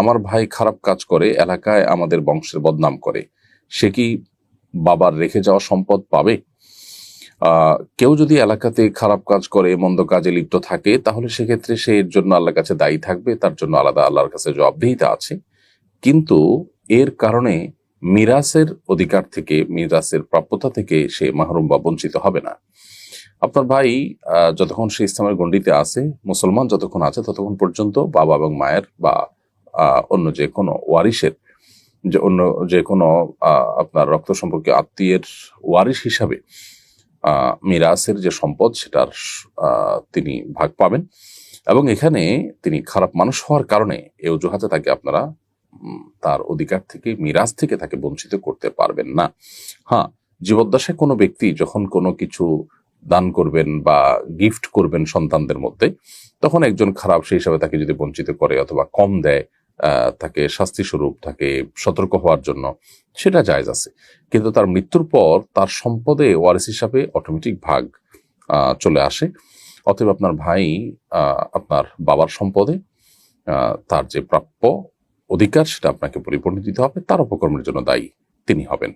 আমার ভাই খারাপ কাজ করে, এলাকায় আমাদের বংশের বদনাম করে। সে কি বাবার রেখে যাওয়া সম্পদ পাবে? কেউ যদি এলাকাতে খারাপ কাজ করে, মন্দ কাজে লিপ্ত থাকে, তাহলে সেক্ষেত্রে সে এর জন্য আল্লাহর কাছে দায়ী থাকবে, তার জন্য আলাদা আল্লাহর কাছে জবাবদিহিতা আছে। কিন্তু এর কারণে মিরাসের অধিকার থেকে, মিরাসের প্রাপ্যতা থেকে সে মাহরুম বা বঞ্চিত হবে না। আপনার ভাই যতক্ষণ সে ইসলামের গণ্ডিতে আছে, মুসলমান যতক্ষণ আছে, ততক্ষণ পর্যন্ত বাবা এবং মায়ের বা অন্য যে কোনো ওয়ারিসের যে অন্য যে কোনো আপনার রক্ত সম্পর্কে আত্মীয়ের ওয়ারিস হিসাবে মিরাসের যে সম্পদ সেটার তিনি ভাগ পাবেন। এবং এখানে তিনি খারাপ মানুষ হওয়ার কারণে এ অজুহাতে তাকে আপনারা তার অধিকার থেকে, মিরাজ থেকে তাকে বঞ্চিত করতে পারবেন না। হ্যাঁ জীবদ্দশায় কোনো ব্যক্তি যখন কোনো কিছু দান করবেন বা গিফট করবেন সন্তানদের মধ্যে, তখন একজন খারাপ সেই হিসাবে তাকে যদি বঞ্চিত করে অথবা কম দেয় তাকে শাস্তি স্বরূপ তাকে সতর্ক হওয়ার জন্য, সেটা জায়জ আছে। কিন্তু তার মৃত্যুর পর তার সম্পদে ওয়ারিস হিসাবে অটোমেটিক ভাগ চলে আসে। অতএব আপনার ভাই আপনার বাবার সম্পদে তার যে প্রাপ্য অধিকার সেটা আপনাকে পরিপূর্ণ দিতে হবে, তার উপকর্মের জন্য দায়ী তিনি হবেন।